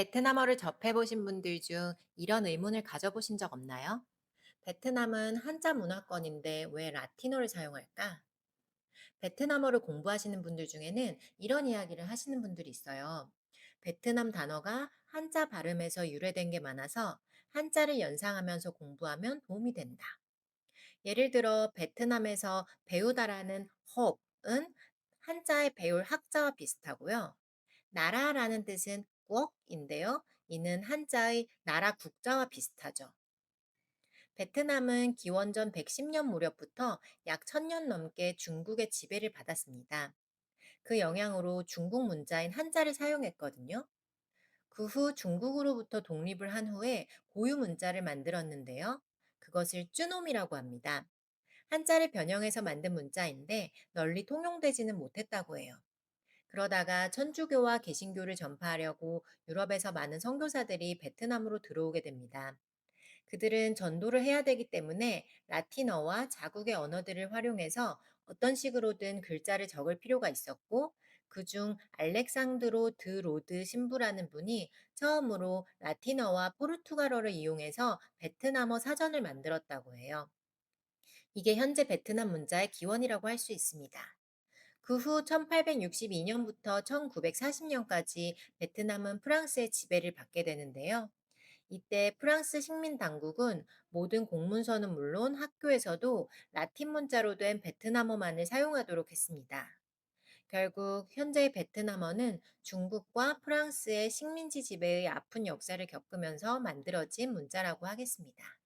베트남어를 접해보신 분들 중 이런 의문을 가져보신 적 없나요? 베트남은 한자 문화권인데 왜 라틴어를 사용할까? 베트남어를 공부하시는 분들 중에는 이런 이야기를 하시는 분들이 있어요. 베트남 단어가 한자 발음에서 유래된 게 많아서 한자를 연상하면서 공부하면 도움이 된다. 예를 들어 베트남에서 배우다라는 홉은 한자의 배울 학자와 비슷하고요. 나라라는 뜻은 국인데요. 이는 한자의 나라 국자와 비슷하죠. 베트남은 기원전 110년 무렵부터 약 1000년 넘게 중국의 지배를 받았습니다. 그 영향으로 중국 문자인 한자를 사용했거든요. 그 후 중국으로부터 독립을 한 후에 고유 문자를 만들었는데요. 그것을 쭈놈이라고 합니다. 한자를 변형해서 만든 문자인데 널리 통용되지는 못했다고 해요. 그러다가 천주교와 개신교를 전파하려고 유럽에서 많은 선교사들이 베트남으로 들어오게 됩니다. 그들은 전도를 해야 되기 때문에 라틴어와 자국의 언어들을 활용해서 어떤 식으로든 글자를 적을 필요가 있었고, 그중 알렉상드로 드 로드 신부라는 분이 처음으로 라틴어와 포르투갈어를 이용해서 베트남어 사전을 만들었다고 해요. 이게 현재 베트남 문자의 기원이라고 할 수 있습니다. 그 후 1862년부터 1940년까지 베트남은 프랑스의 지배를 받게 되는데요. 이때 프랑스 식민 당국은 모든 공문서는 물론 학교에서도 라틴 문자로 된 베트남어만을 사용하도록 했습니다. 결국 현재의 베트남어는 중국과 프랑스의 식민지 지배의 아픈 역사를 겪으면서 만들어진 문자라고 하겠습니다.